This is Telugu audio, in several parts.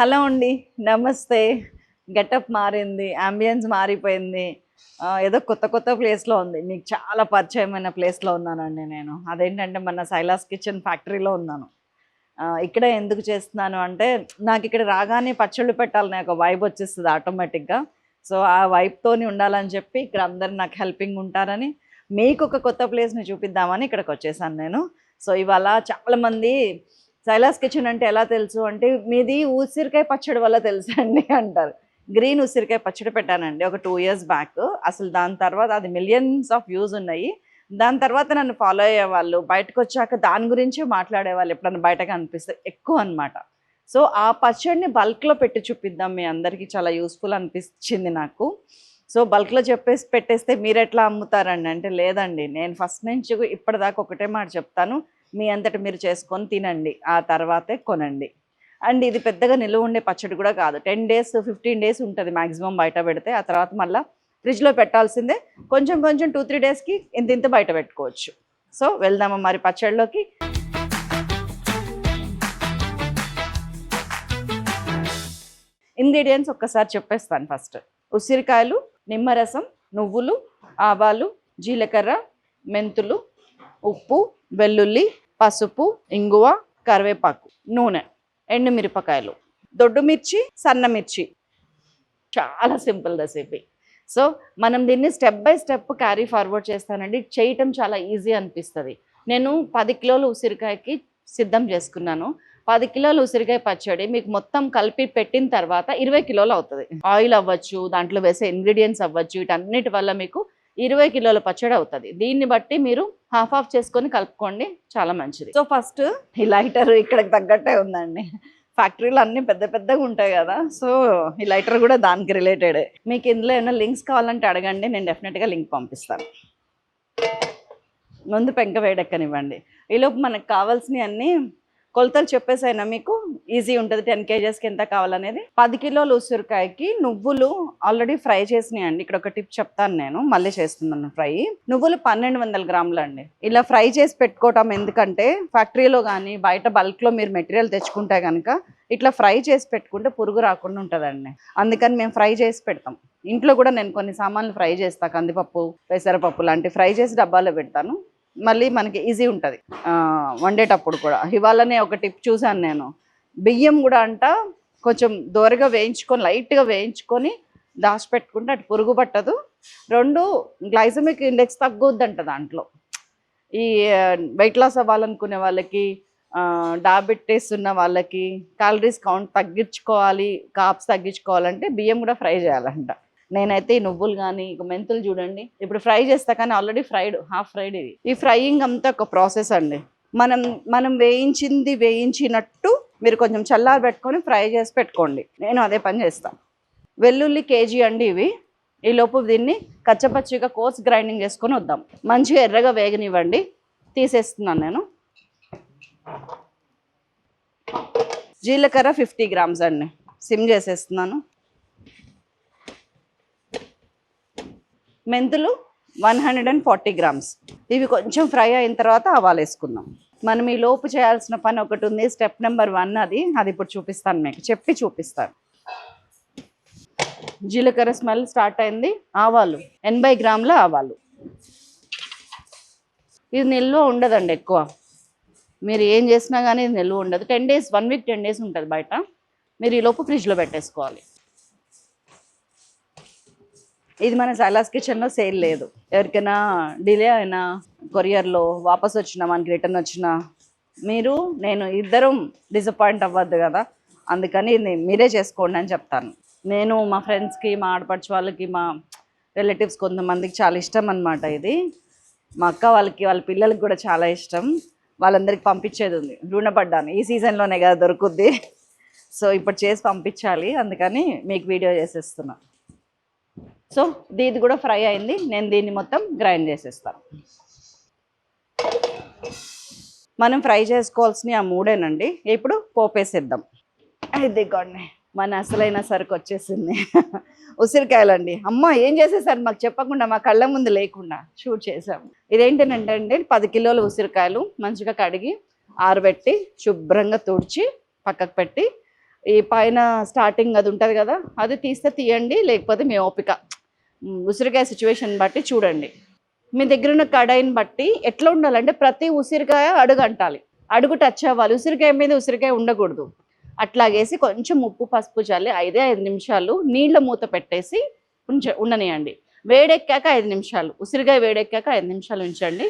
హలో అండి నమస్తే. గెటప్ మారింది అంబియన్స్ మారిపోయింది. ఏదో కొత్త కొత్త ప్లేస్లో ఉంది. మీకు చాలా పరిచయమైన ప్లేస్లో ఉన్నానండి నేను. అదేంటంటే మన సైలాస్ కిచెన్ ఫ్యాక్టరీలో ఉన్నాను. ఇక్కడ ఎందుకు చేస్తున్నాను అంటే నాకు ఇక్కడ రాగానే పచ్చళ్ళు పెట్టాలని ఒక వైబ్ వచ్చేస్తుంది ఆటోమేటిక్గా. సో ఆ వైబ్తోని ఉండాలని చెప్పి ఇక్కడ అందరు నాకు హెల్పింగ్ ఉంటారని మీకు ఒక కొత్త ప్లేస్ని చూపిద్దామని ఇక్కడికి వచ్చేసాను నేను. సో ఇవాళ చాలామంది సైలాస్ కిచెన్ అంటే ఎలా తెలుసు అంటే మీది ఉసిరికాయ పచ్చడి వల్ల తెలుసు అండి అంటారు. గ్రీన్ ఉసిరికాయ పచ్చడి పెట్టానండి ఒక టూ ఇయర్స్ బ్యాక్ అసలు దాని తర్వాత అది మిలియన్స్ ఆఫ్ వ్యూస్ ఉన్నాయి. దాని తర్వాత నన్ను ఫాలో అయ్యేవాళ్ళు బయటకు వచ్చాక దాని గురించే మాట్లాడేవాళ్ళు ఎప్పుడన్నా బయటకు అనిపిస్తే ఎక్కువ అన్నమాట. సో ఆ పచ్చడిని బల్క్లో పెట్టి చూపిద్దాం మీ అందరికీ చాలా యూస్ఫుల్ అనిపించింది నాకు. సో బల్క్లో చెప్పేసి పెట్టేస్తే మీరు ఎట్లా అమ్ముతారండి? అంటే లేదండి నేను ఫస్ట్ నుంచి ఇప్పటిదాకా ఒకటే మాట చెప్తాను. మీ అంతటి మీరు చేసుకొని తినండి. ఆ తర్వాతే కొనండి. అండ్ ఇది పెద్దగా నిలువ ఉండే పచ్చడి కూడా కాదు. టెన్ డేస్ ఫిఫ్టీన్ డేస్ ఉంటుంది మ్యాక్సిమం బయట పెడితే. ఆ తర్వాత మళ్ళీ ఫ్రిడ్జ్లో పెట్టాల్సిందే. కొంచెం కొంచెం టూ త్రీ డేస్కి ఇంత ఇంత బయట పెట్టుకోవచ్చు. సో వెళ్దామా మరి పచ్చడిలోకి ఇంగ్రీడియంట్స్ ఒక్కసారి చెప్పేస్తాను ఫస్ట్. ఉసిరికాయలు నిమ్మరసం నువ్వులు ఆవాలు జీలకర్ర మెంతులు ఉప్పు వెల్లుల్లి పసుపు ఇంగువ కరివేపాకు నూనె ఎండుమిరపకాయలు దొడ్డు మిర్చి సన్న మిర్చి. చాలా సింపుల్ రెసిపీ. సో మనం దీన్ని step by step carry forward చేస్తానండి. చేయటం చాలా ఈజీ అనిపిస్తుంది. నేను పది కిలోలు ఉసిరికాయకి సిద్ధం చేసుకున్నాను. పది కిలోలు ఉసిరికాయ పచ్చడి మీకు మొత్తం కలిపి పెట్టిన తర్వాత ఇరవై కిలోలు అవుతుంది. ఆయిల్ అవ్వచ్చు దాంట్లో వేసే ఇంగ్రీడియంట్స్ అవ్వచ్చు వీటన్నిటి వల్ల మీకు ఇరవై కిలోల పచ్చడి అవుతుంది. దీన్ని బట్టి మీరు హాఫ్ ఆఫ్ చేసుకొని కలుపుకోండి చాలా మంచిది. సో ఫస్ట్ ఈ లైటర్ ఇక్కడికి తగ్గట్టే ఉందండి. ఫ్యాక్టరీలు అన్నీ పెద్ద పెద్దగా ఉంటాయి కదా సో ఈ లైటర్ కూడా దానికి రిలేటెడే మీకు ఇందులో ఏమైనా లింక్స్ కావాలంటే అడగండి నేను డెఫినెట్గా లింక్ పంపిస్తాను. ముందు పెంక వేడెక్కనివ్వండి. ఈలోపు మనకు కావాల్సినవి అన్నీ కొలతలు చెప్పేసైనా మీకు ఈజీ ఉంటుంది టెన్ కేజెస్కి ఎంత కావాలనేది. పది కిలోలు ఉసిరికాయకి నువ్వులు ఆల్రెడీ ఫ్రై చేసినాయండి. ఇక్కడ ఒక టిప్ చెప్తాను నేను. మళ్ళీ చేస్తున్నాను ఫ్రై. నువ్వులు పన్నెండు వందల గ్రాములు అండి. ఇలా ఫ్రై చేసి పెట్టుకోవటం ఎందుకంటే ఫ్యాక్టరీలో కానీ బయట బల్క్లో మీరు మెటీరియల్ తెచ్చుకుంటే కనుక ఇట్లా ఫ్రై చేసి పెట్టుకుంటే పురుగు రాకుండా ఉంటుందండి. అందుకని మేము ఫ్రై చేసి పెడతాం. ఇంట్లో కూడా నేను కొన్ని సామాన్లు ఫ్రై చేస్తాను కందిపప్పు పెసరపప్పు లాంటి ఫ్రై చేసి డబ్బాలో పెడతాను. మళ్ళీ మనకి ఈజీ ఉంటుంది. వండేటప్పుడు కూడా. ఇవాళనే ఒక టిప్ చూశాను నేను. బియ్యం కూడా అంట కొంచెం దోరగా వేయించుకొని లైట్గా వేయించుకొని దాచిపెట్టుకుంటే అటు పురుగు పట్టదు. రెండు గ్లైసమిక్ ఇండెక్స్ తగ్గుద్దంట దాంట్లో. ఈ వెయిట్ లాస్ అవ్వాలనుకునే వాళ్ళకి డయాబెటీస్ ఉన్న వాళ్ళకి క్యాలరీస్ కౌంట్ తగ్గించుకోవాలి కాప్స్ తగ్గించుకోవాలంటే బియ్యం కూడా ఫ్రై చేయాలంట. నేనైతే ఈ నువ్వులు కానీ ఇక మెంతులు చూడండి. ఇప్పుడు ఫ్రై చేస్తా కానీ ఆల్రెడీ ఫ్రైడ్ హాఫ్ ఫ్రైడ్ ఇది. ఈ ఫ్రైయింగ్ అంతా ఒక ప్రాసెస్ అండి. మనం మనం వేయించింది వేయించినట్టు మీరు కొంచెం చల్లారి పెట్టుకొని ఫ్రై చేసి పెట్టుకోండి. నేను అదే పని చేస్తాను వెల్లుల్లి కేజీ అండి ఇవి. ఈ లోపు దీన్ని కచ్చపచ్చిగా కోర్స్ గ్రైండింగ్ చేసుకొని వద్దాం. మంచిగా ఎర్రగా వేగనివ్వండి. తీసేస్తున్నాను నేను. జీలకర్ర ఫిఫ్టీ గ్రామ్స్ అండి. సిమ్ చేసేస్తున్నాను. మెంతులు one hundred and forty grams. ఇవి కొంచెం ఫ్రై అయిన తర్వాత ఆవాలు వేసుకుందాం. మనం ఈ లోపు చేయాల్సిన పని ఒకటి ఉంది. స్టెప్ నెంబర్ వన్ అది. అది ఇప్పుడు చూపిస్తాను మీకు. చెప్పి చూపిస్తాను. జీలకర్ర స్మెల్ స్టార్ట్ అయింది. ఆవాలు. ఎనభై గ్రాముల ఆవాలు. ఇది నిల్వ ఉండదండి ఎక్కువ. మీరు ఏం చేసినా కానీ ఇది నిల్వ ఉండదు. Ten days one week ten days ఉంటుంది బయట. మీరు ఈ లోపు ఫ్రిడ్జ్లో పెట్టేసుకోవాలి. ఇది మన సైలాస్ కిచెన్లో సేల్ లేదు. ఎవరికైనా డిలే అయినా కొరియర్లో వాపస్ వచ్చినా మనకి రిటర్న్ వచ్చినా మీరు నేను ఇద్దరం డిసప్పాయింట్ అవ్వద్దు కదా. అందుకని ఇది మీరే చేసుకోండి అని చెప్తాను. నేను మా ఫ్రెండ్స్కి మా ఆడపడుచు వాళ్ళకి మా రిలేటివ్స్ కొంతమందికి చాలా ఇష్టం అనమాట ఇది. మా అక్క వాళ్ళకి వాళ్ళ పిల్లలకి కూడా చాలా ఇష్టం. వాళ్ళందరికి పంపించేది ఉంది. రుణపడ్డాను. ఈ సీజన్లోనే కదా దొరుకుద్ది. సో ఇప్పుడు చేసి పంపించాలి. అందుకని మీకు వీడియో చేసేస్తున్నాను సో దీది కూడా ఫ్రై అయింది. నేను దీన్ని మొత్తం గ్రైండ్ చేసేస్తాను మనం ఫ్రై చేసుకోవాల్సినవి ఆ మూడేనండి. ఇప్పుడు పోపేసేద్దాం. ఇదిగోండి మన అసలైన సరుకు వచ్చేసింది. ఉసిరికాయలండి. అమ్మ ఏం చేసేసారు మాకు చెప్పకుండా మా కళ్ళ ముందు లేకుండా షూట్ చేసాము ఇదేంటంటే అండి పది కిలోల ఉసిరికాయలు మంచిగా కడిగి ఆరబెట్టి శుభ్రంగా తుడిచి పక్కకు పెట్టి ఈ పైన స్టార్టింగ్ అది ఉంటుంది కదా అది తీస్తే తీయండి లేకపోతే మీ ఓపిక. ఉసిరికాయ సిచ్యువేషన్ బట్టి చూడండి. మీ దగ్గర ఉన్న కడాయిని బట్టి ఎట్లా ఉండాలంటే ప్రతి ఉసిరికాయ అడుగు అంటాలి. అడుగు టచ్ అవ్వాలి. ఉసిరికాయ మీద ఉసిరికాయ ఉండకూడదు. అట్లాగేసి కొంచెం ఉప్పు పసుపు చల్లి ఐదే ఐదు నిమిషాలు నీళ్ళ మూత పెట్టేసి ఉంచ ఉండనియండి. వేడెక్కాక ఐదు నిమిషాలు. ఉసిరికాయ వేడెక్కాక ఐదు నిమిషాలు ఉంచండి.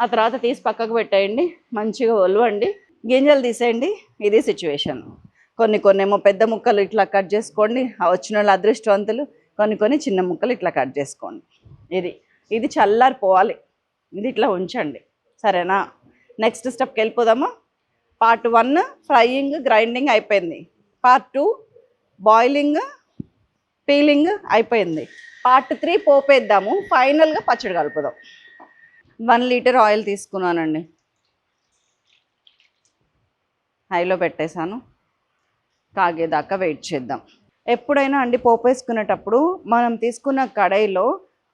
ఆ తర్వాత తీసి పక్కకు పెట్టేయండి. మంచిగా ఒలవండి. గింజలు తీసేయండి. ఇది సిచ్యువేషన్ కొన్ని కొన్ని ఏమో పెద్ద ముక్కలు ఇట్లా కట్ చేసుకోండి వచ్చిన వాళ్ళు అదృష్టవంతులు. కొన్ని కొన్ని చిన్న ముక్కలు ఇట్లా కట్ చేసుకోండి. ఇది ఇది చల్లారిపోవాలి. ఇది ఇట్లా ఉంచండి. సరేనా? నెక్స్ట్ స్టెప్కి వెళ్ళిపోదామా? పార్ట్ వన్ ఫ్రైయింగ్ గ్రైండింగ్ అయిపోయింది. పార్ట్ టూ బాయిలింగ్ పీలింగ్ అయిపోయింది. పార్ట్ త్రీ పోపేద్దాము. ఫైనల్గా పచ్చడి కలుపుదాం. వన్ లీటర్ ఆయిల్ తీసుకున్నానండి. హైలో పెట్టేశాను. కాగేదాకా వెయిట్ చేద్దాం. ఎప్పుడైనా అండి పోపు వేసుకునేటప్పుడు మనం తీసుకున్న కడాయిలో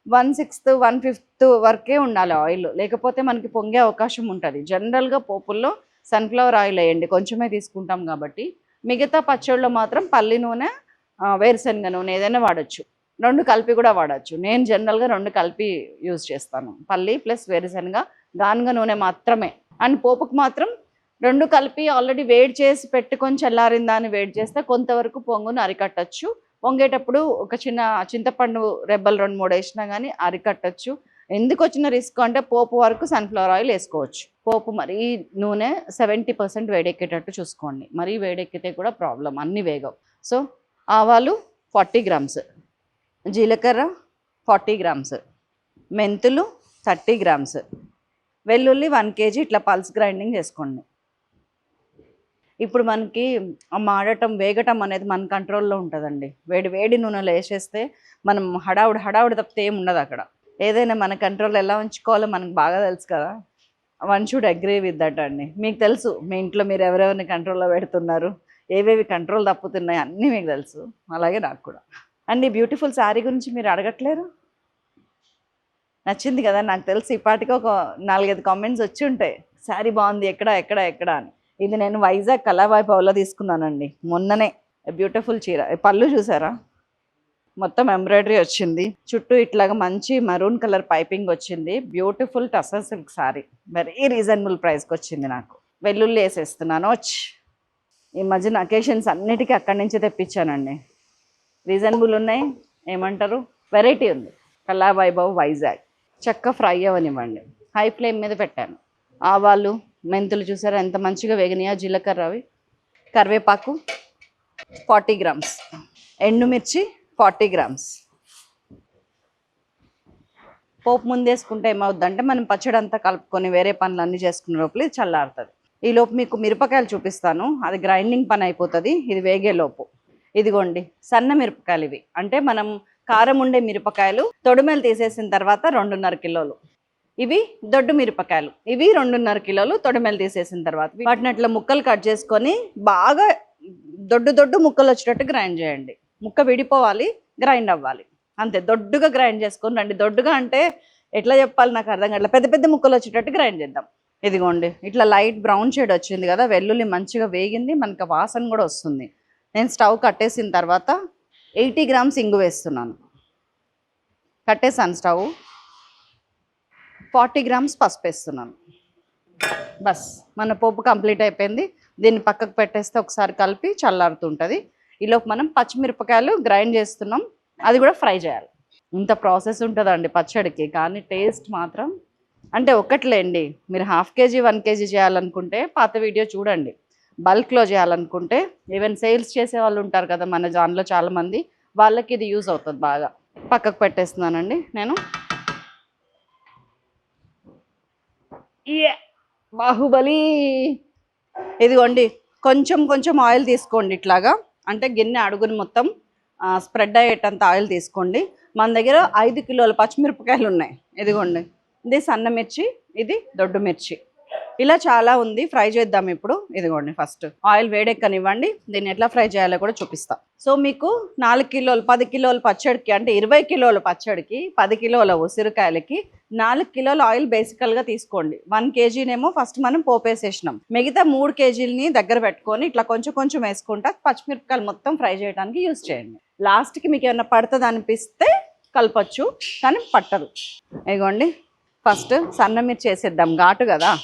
వన్ సిక్స్త్ వన్ ఫిఫ్త్ వరకే ఉండాలి ఆయిల్ లేకపోతే మనకి పొంగే అవకాశం ఉంటుంది. జనరల్గా పోపుల్లో సన్ఫ్లవర్ ఆయిల్ వేయండి. కొంచెమే తీసుకుంటాం కాబట్టి. మిగతా పచ్చళ్ళలో మాత్రం పల్లి నూనె వేరుశనగ నూనె ఏదైనా వాడచ్చు. రెండు కలిపి కూడా వాడచ్చు. నేను జనరల్గా రెండు కలిపి యూజ్ చేస్తాను. పల్లి ప్లస్ వేరుశనగ గానుగ నూనె మాత్రమే. అండ్ పోపుకు మాత్రం రెండు కలిపి ఆల్రెడీ వేడి చేసి పెట్టుకొని చల్లారిందా అని వేడి చేస్తే కొంతవరకు పొంగును అరికట్టచ్చు. పొంగేటప్పుడు ఒక చిన్న చింతపండు రెబ్బలు రెండు మూడు వేసినా కానీ అరికట్టచ్చు. ఎందుకు వచ్చిన రిస్క్ అంటే పోపు వరకు సన్ఫ్లవర్ ఆయిల్ వేసుకోవచ్చు. పోపు మరీ నూనె సెవెంటీ పర్సెంట్ వేడెక్కేటట్టు చూసుకోండి. మరీ వేడెక్కితే కూడా ప్రాబ్లం అన్ని వేగవు. సో ఆవాలు ఫార్టీ గ్రామ్స్ జీలకర్ర ఫార్టీ గ్రామ్స్ మెంతులు థర్టీ గ్రామ్స్ వెల్లుల్లి వన్ కేజీ ఇట్లా పల్స్ గ్రైండింగ్ చేసుకోండి. ఇప్పుడు మనకి మాడటం వేగటం అనేది మన కంట్రోల్లో ఉంటుందండి. వేడి వేడి నూనెలో వేసేస్తే మనం హడావుడి హడావుడి తప్పితే ఏం ఉండదు అక్కడ. ఏదైనా మన కంట్రోల్ ఎలా ఉంచుకోవాలో మనకు బాగా తెలుసు కదా. One should agree with that అండి. మీకు తెలుసు మీ ఇంట్లో మీరు ఎవరెవరిని కంట్రోల్లో పెడుతున్నారు ఏవేవి కంట్రోల్ తప్పుతున్నాయి అన్నీ మీకు తెలుసు. అలాగే నాకు కూడా. అండ్ ఈ బ్యూటిఫుల్ శారీ గురించి మీరు అడగట్లేరు? నచ్చింది కదా నాకు తెలిసి. ఇప్పటికి ఒక నాలుగైదు కామెంట్స్ వచ్చి ఉంటాయి. శారీ బాగుంది ఎక్కడ ఎక్కడ ఎక్కడ అని. ఇది నేను వైజాగ్ కళావైభవ్లో తీసుకున్నానండి. మొన్ననే. బ్యూటిఫుల్ చీర. పళ్ళు చూసారా? మొత్తం ఎంబ్రాయిడరీ వచ్చింది. చుట్టూ ఇట్లాగా మంచి మరూన్ కలర్ పైపింగ్ వచ్చింది. Beautiful tussar silk sari. Very reasonable ప్రైస్కి వచ్చింది నాకు. వెల్లుల్లి వేసేస్తున్నాను. వచ్చి ఈ మధ్యన అకేషన్స్ అన్నిటికీ అక్కడి నుంచి తెప్పించానండి. రీజనబుల్ ఉన్నాయి. ఏమంటారు? వెరైటీ ఉంది. కళా వైభవ్ వైజాగ్. చక్క ఫ్రై అవ్వనివ్వండి హై ఫ్లేమ్ మీద పెట్టాను. ఆవాలు మెంతులు చూసారా? ఎంత మంచిగా వేగినాయా జీలకర్ర అవి. కరివేపాకు ఫార్టీ గ్రామ్స్. ఎండుమిర్చి ఫార్టీ గ్రామ్స్. పోపు ముందేసుకుంటే ఏమవుద్దంటే మనం పచ్చడి అంతా కలుపుకొని వేరే పనులు అన్నీ చేసుకునే లోపల ఇది చల్లారుతుంది. ఈ లోపు మీకు మిరపకాయలు చూపిస్తాను. అది గ్రైండింగ్ పని అయిపోతుంది. ఇది వేగే లోపు. ఇదిగోండి సన్న మిరపకాయలు ఇవి. అంటే మనం కారం ఉండే మిరపకాయలు తొడిమెలు తీసేసిన తర్వాత రెండున్నర కిలోలు. ఇవి దొడ్డు మిరపకాయలు. ఇవి రెండున్నర కిలోలు తొడిమెలు తీసేసిన తర్వాత. వాటిని అట్లా ముక్కలు కట్ చేసుకొని బాగా దొడ్డు దొడ్డు ముక్కలు వచ్చేటట్టు గ్రైండ్ చేయండి. ముక్క విడిపోవాలి గ్రైండ్ అవ్వాలి. అంతే దొడ్డుగా గ్రైండ్ చేసుకొని రండి. దొడ్డుగా అంటే ఎట్లా చెప్పాలి నాకు అర్థం కావట్లేదు. పెద్ద పెద్ద ముక్కలు వచ్చేటట్టు గ్రైండ్ చేద్దాం. ఇదిగోండి ఇట్లా లైట్ బ్రౌన్ షేడ్ వచ్చింది కదా వెల్లుల్లి మంచిగా వేగింది మనకు వాసన కూడా వస్తుంది. నేను స్టవ్ కట్టేసిన తర్వాత ఎయిటీ గ్రామ్స్ ఇంగు వేస్తున్నాను. కట్టేసాను స్టవ్. ఫార్టీ గ్రామ్స్ పసుపు వేస్తున్నాను. బస్ మన పోపు కంప్లీట్ అయిపోయింది. దీన్ని పక్కకు పెట్టేస్తే ఒకసారి కలిపి చల్లారుతుంటుంది. ఈలోపు మనం పచ్చిమిరపకాయలు గ్రైండ్ చేస్తున్నాం. అది కూడా ఫ్రై చేయాలి. ఇంత ప్రాసెస్ ఉంటుందండి పచ్చడికి కానీ టేస్ట్ మాత్రం అంటే ఒకట్లేండి. మీరు హాఫ్ కేజీ వన్ కేజీ చేయాలనుకుంటే పాత వీడియో చూడండి. బల్క్లో చేయాలనుకుంటే ఈవెన్ సేల్స్ చేసే వాళ్ళు ఉంటారు కదా మన జాన్లో చాలామంది వాళ్ళకి ఇది యూజ్ అవుతుంది బాగా. పక్కకు పెట్టేస్తున్నానండి నేను ఏ బాహుబలి ఇదిగోండి కొంచెం కొంచెం ఆయిల్ తీసుకోండి ఇట్లాగా. అంటే గిన్నె అడుగుని మొత్తం స్ప్రెడ్ అయ్యేటంత ఆయిల్ తీసుకోండి. మన దగ్గర ఐదు కిలోల పచ్చిమిరపకాయలు ఉన్నాయి. ఇదిగోండి ఇది సన్న మిర్చి ఇది దొడ్డు మిర్చి. ఇలా చాలా ఉంది. ఫ్రై చేద్దాం ఇప్పుడు. ఇదిగోండి ఫస్ట్. ఆయిల్ వేడెక్కనివ్వండి. దీన్ని ఎట్లా ఫ్రై చేయాలో కూడా చూపిస్తా. సో మీకు నాలుగు కిలోలు పది కిలోలు పచ్చడికి అంటే ఇరవై కిలోల పచ్చడికి పది కిలోల ఉసిరికాయలకి నాలుగు కిలోల ఆయిల్ బేసికల్గా తీసుకోండి. వన్ కేజీనేమో ఫస్ట్ మనం పోపేసేసినాం. మిగతా మూడు కేజీలని దగ్గర పెట్టుకొని ఇట్లా కొంచెం కొంచెం వేసుకుంటా పచ్చిమిరపకాయలు మొత్తం ఫ్రై చేయడానికి యూస్ చేయండి. లాస్ట్కి మీకు ఏమైనా పడుతుంది అనిపిస్తే కలపచ్చు కానీ పట్టదు. ఇదిగోండి. ఫస్ట్ సన్న మిర్చి వేసేద్దాం. ఘాటు కదా?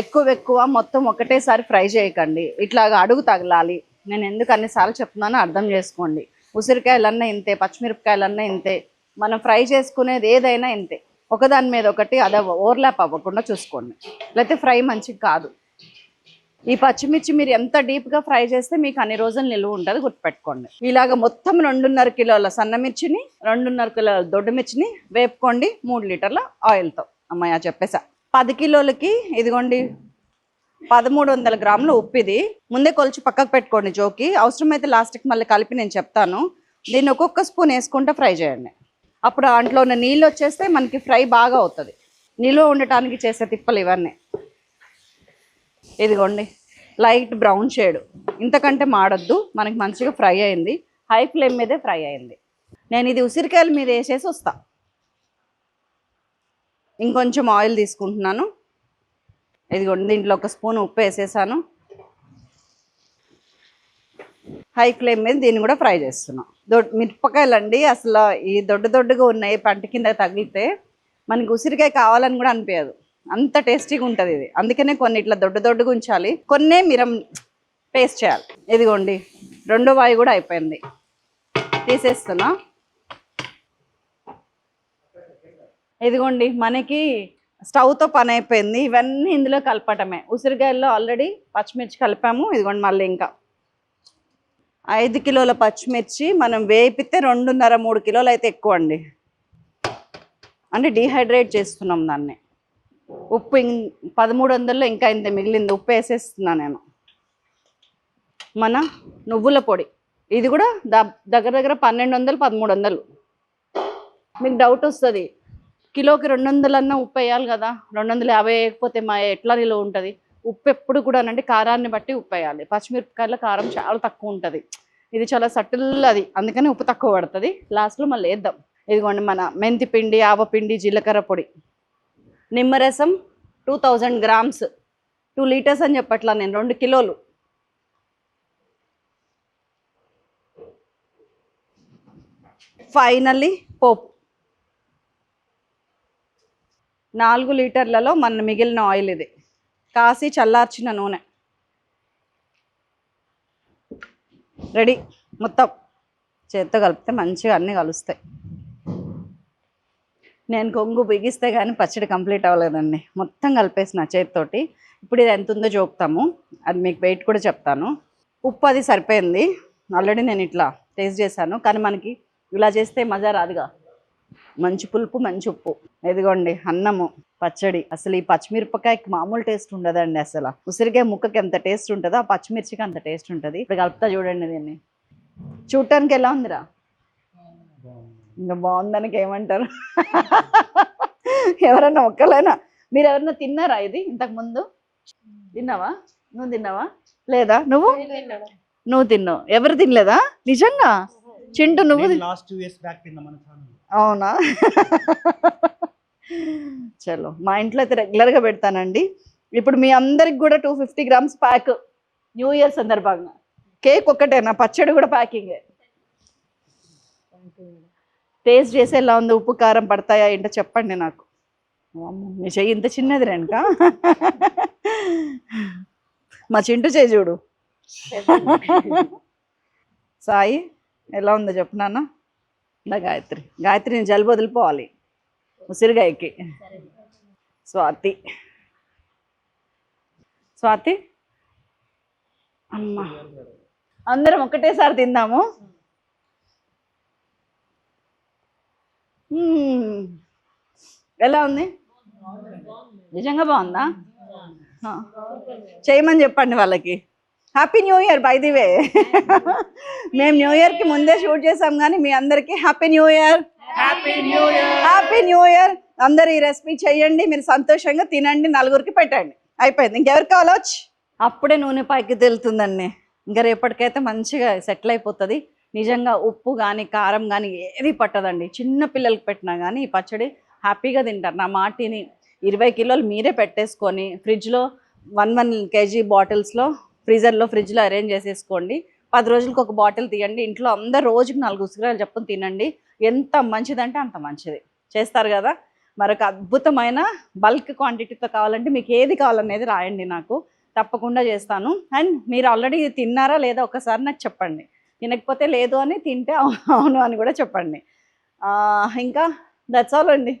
ఎక్కువ ఎక్కువ మొత్తం ఒకటేసారి ఫ్రై చేయకండి. ఇట్లాగా అడుగు తగలాలి. నేను ఎందుకు అన్నిసార్లు చెప్తున్నానో అర్థం చేసుకోండి. ఉసిరికాయలన్నా ఇంతే పచ్చిమిరపకాయలన్నా ఇంతే. మనం ఫ్రై చేసుకునేది ఏదైనా ఇంతే. ఒకదాని మీద ఒకటి అదే ఓవర్లాప్ అవ్వకుండా చూసుకోండి. లేకపోతే ఫ్రై మంచిగా కాదు. ఈ పచ్చిమిర్చి మీరు ఎంత డీప్గా ఫ్రై చేస్తే మీకు అన్ని రోజులు నిలువ ఉంటుంది గుర్తుపెట్టుకోండి. ఇలాగ మొత్తం రెండున్నర కిలోల సన్నమిర్చిని రెండున్నర కిలోల దొడ్డు మిర్చిని వేపుకోండి మూడు లీటర్ల ఆయిల్తో అమ్మాయి చెప్పేసా. పది కిలోలకి ఇదిగోండి పదమూడు వందల గ్రాముల ఉప్పు ఇది. ముందే కొలిచి పక్కకు పెట్టుకోండి జోకి. అవసరమైతే లాస్ట్కి మళ్ళీ కలిపి నేను చెప్తాను. దీన్ని ఒక్కొక్క స్పూన్ వేసుకుంటే ఫ్రై చేయండి. అప్పుడు దాంట్లో ఉన్న నీళ్ళు వచ్చేస్తే మనకి ఫ్రై బాగా అవుతుంది. నిలువ ఉండటానికి చేసే తిప్పలు ఇవన్నీ. ఇదిగోండి లైట్ బ్రౌన్ షేడ్. ఇంతకంటే మాడొద్దు మనకి మంచిగా ఫ్రై అయింది. హై ఫ్లేమ్ మీదే ఫ్రై అయింది. నేను ఇది ఉసిరికాయల మీద వేసేసి వస్తా. ఇంకొంచెం ఆయిల్ తీసుకుంటున్నాను. ఇదిగోండి దీంట్లో ఒక స్పూన్ ఉప్పు వేసేసాను. హై ఫ్లేమ్ మీద దీన్ని కూడా ఫ్రై చేస్తున్నాం. దొడ్ మిరపకాయలు అండి అసలు ఈ దొడ్డు దొడ్డుగా ఉన్నాయి పంట కింద తగిలితే మనకి ఉసిరికాయ కావాలని కూడా అనిపించదు అంత టేస్టీగా ఉంటుంది ఇది. అందుకనే కొన్ని ఇట్లా దొడ్డు దొడ్డుగా ఉంచాలి. కొన్నే మిరం పేస్ట్ చేయాలి. ఇదిగోండి రెండో వాయి కూడా అయిపోయింది. తీసేస్తున్నా. ఇదిగోండి మనకి స్టవ్తో పని అయిపోయింది. ఇవన్నీ ఇందులో కలపటమే. ఉసిరికాయల్లో ఆల్రెడీ పచ్చిమిర్చి కలిపాము. ఇదిగోండి మళ్ళీ ఇంకా. ఐదు కిలోల పచ్చిమిర్చి మనం వేపితే రెండున్నర మూడు కిలోలు అయితే ఎక్కువ అండి అంటే డీహైడ్రేట్ చేస్తున్నాం దాన్ని. ఉప్పు ఇం పదమూడు వందల్లో ఇంకా ఇంత మిగిలింది. ఉప్పు వేసేస్తున్నా నేను. మన నువ్వుల పొడి. ఇది కూడా దగ్గర దగ్గర పన్నెండు వందలు పదమూడు వందలు. మీకు డౌట్ వస్తుంది. కిలోకి రెండు వందలన్నా ఉప్పు వేయాలి కదా. రెండు వందల యాభై వేయకపోతే మా ఎట్లా నిలువ ఉంటుంది? ఉప్పు ఎప్పుడు కూడా అంటే కారాన్ని బట్టి ఉప్పు వేయాలి. పచ్చిమిరపకాయల కారం చాలా తక్కువ ఉంటుంది. ఇది చాలా సటిల్ అది. అందుకని ఉప్పు తక్కువ పడుతుంది. లాస్ట్లో మళ్ళీ వేద్దాం. ఇదిగోండి మన మెంతి పిండి ఆవపిండి జీలకర్ర పొడి. నిమ్మరసం two thousand grams. Two litres అని చెప్పట్లా నేను రెండు కిలోలు. ఫైనల్లీ పోపు. నాలుగు లీటర్లలో మన మిగిలిన ఆయిల్ ఇది. కాసి చల్లార్చిన నూనె. రెడీ మొత్తం. చేత్తో కలిపితే మంచిగా అన్నీ కలుస్తాయి. నేను కొంగు బిగిస్తే కానీ పచ్చడి కంప్లీట్ అవ్వలేదండి. మొత్తం కలిపేసిన చేతితోటి. ఇప్పుడు ఇది ఎంత ఉందో చూపుతాము. అది మీకు వెయిట్ కూడా చెప్తాను. ఉప్పు అది సరిపోయింది. ఆల్రెడీ నేను ఇట్లా టేస్ట్ చేశాను. కానీ మనకి ఇలా చేస్తే మజా రాదుగా. మంచి పులుపు మంచి ఉప్పు. ఎదిగోండి అన్నము పచ్చడి. అసలు ఈ పచ్చిమిరపకాయకి మామూలు టేస్ట్ ఉండదండి అసలు. ఉసిరికాయ ముక్కకి ఎంత టేస్ట్ ఉంటుందో ఆ పచ్చిమిర్చికి అంత టేస్ట్ ఉంటుంది. ఇప్పుడు కలుపుతా చూడండి దీన్ని. చూడటానికి ఎలా ఉందిరా? ఇంకా బాగుందానికి ఏమంటారు ఎవరన్నా ఒక్కలేనా మీరు ఎవరన్నా తిన్నారా ఇది ఇంతకు ముందు? తిన్నావా? నువ్వు తిన్నావా? లేదా? నువ్వు? నువ్వు తిన్నావు. ఎవరు తినలేదా? నిజంగా? చింటూ నువ్వు తిన్- లాస్ట్ టూ ఇయర్స్ బ్యాక్ తిన్నా మన ఛానల్ అవునా? చలో మా ఇంట్లో అయితే రెగ్యులర్గా పెడతానండి. ఇప్పుడు మీ అందరికి కూడా two fifty grams pack. New year సందర్భంగా. కేక్ ఒక్కటేనా? పచ్చడి కూడా ప్యాకింగే. టేస్ట్ చేసి ఎలా ఉంది ఉప్పు కారం పడతాయా ఏంటో చెప్పండి నాకు. మీ చెయ్యి ఇంత చిన్నది రేణుక మా చింటూ చేయి చూడు. సాయి ఎలా ఉందో చెప్పు నాన్న. గాయత్రి. గాయత్రి నేను జలుబు వదిలిపోవాలి. ఉసిరిగాయకి. స్వాతి. స్వాతి? అమ్మా. అందరం ఒకటేసారి తిందాము. ఎలా ఉంది? నిజంగా బాగుందా. చేయమని చెప్పండి వాళ్ళకి. Happy new year by the way మేము న్యూ ఇయర్కి ముందే షూట్ చేసాం కానీ మీ అందరికి happy new year happy new year అందరు ఈ రెసిపీ చేయండి మీరు సంతోషంగా తినండి నలుగురికి పెట్టండి. అయిపోయింది. ఇంకెవరికి కావాలో అప్పుడే నూనె పైకి తెలుతుందండి. ఇంకా రేపటికైతే మంచిగా సెటిల్ అయిపోతుంది. నిజంగా ఉప్పు కానీ కారం కానీ ఏది పట్టదండి. చిన్న పిల్లలకి పెట్టినా కానీ ఈ పచ్చడి హ్యాపీగా తింటారు. నా మాటిని ఇరవై కిలోలు మీరే పెట్టేసుకొని ఫ్రిడ్జ్లో వన్ వన్ కేజీ బాటిల్స్లో ఫ్రీజర్లో ఫ్రిడ్జ్లో అరేంజ్ చేసేసుకోండి. పది రోజులకు ఒక బాటిల్ తీయండి. ఇంట్లో అందరు రోజుకి నాలుగు ఉసిరాలు చెప్పుకొని తినండి. ఎంత మంచిదంటే అంత మంచిది. చేస్తారు కదా? మరొక అద్భుతమైన బల్క్ క్వాంటిటీతో కావాలంటే మీకు ఏది కావాలనేది రాయండి నాకు. తప్పకుండా చేస్తాను. అండ్ మీరు ఆల్రెడీ తిన్నారా లేదా ఒకసారి నాకు చెప్పండి. తినకపోతే లేదు అని తింటే అవును అని కూడా చెప్పండి. ఇంకా దట్స్ ఆల్ అండి.